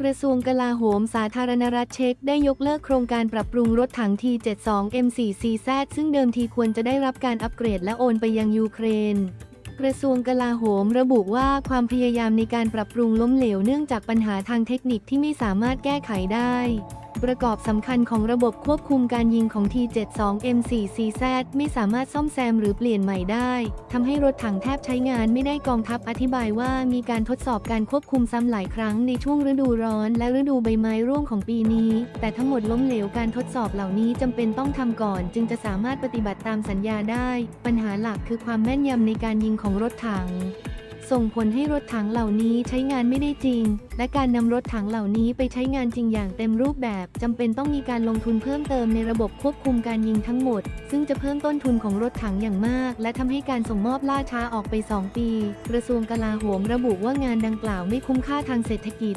กระทรวงกลาโหมสาธารณรัฐเช็กได้ยกเลิกโครงการปรับปรุงรถถัง T72 M4CZ ซึ่งเดิมทีควรจะได้รับการอัปเกรดและโอนไปยังยูเครน กระทรวงกลาโหมระบุว่าความพยายามในการปรับปรุงล้มเหลวเนื่องจากปัญหาทางเทคนิคที่ไม่สามารถแก้ไขได้ ประกอบสำคัญของระบบควบคุมการยิงของ T72 M4CZ ไม่สามารถซ่อมแซมหรือเปลี่ยนใหม่ได้ทำให้รถถังแทบใช้งานไม่ได้กองทัพอธิบายว่ามีการทดสอบการควบคุมซ้ำหลายครั้งในช่วงฤดูร้อน และฤดูใบไม้ร่วงของปีนี้ แต่ทั้งหมดล้มเหลวการทดสอบเหล่านี้จำเป็นต้องทำก่อน จึงจะสามารถปฏิบัติตามสัญญาได้ ปัญหาหลักคือความแม่นยำในการยิงของของรถถัง ส่งผลให้รถถังเหล่านี้ใช้งานไม่ได้จริง และการนำรถถังเหล่านี้ไปใช้งานจริงอย่างเต็มรูปแบบจำเป็นต้องมีการลงทุนเพิ่มเติมในระบบควบคุมการยิงทั้งหมด ซึ่งจะเพิ่มต้นทุนของรถถังอย่างมาก และทำให้การส่งมอบล่าช้าออกไป 2 ปี กระทรวงกลาโหมระบุว่างานดังกล่าวไม่คุ้มค่าทางเศรษฐกิจ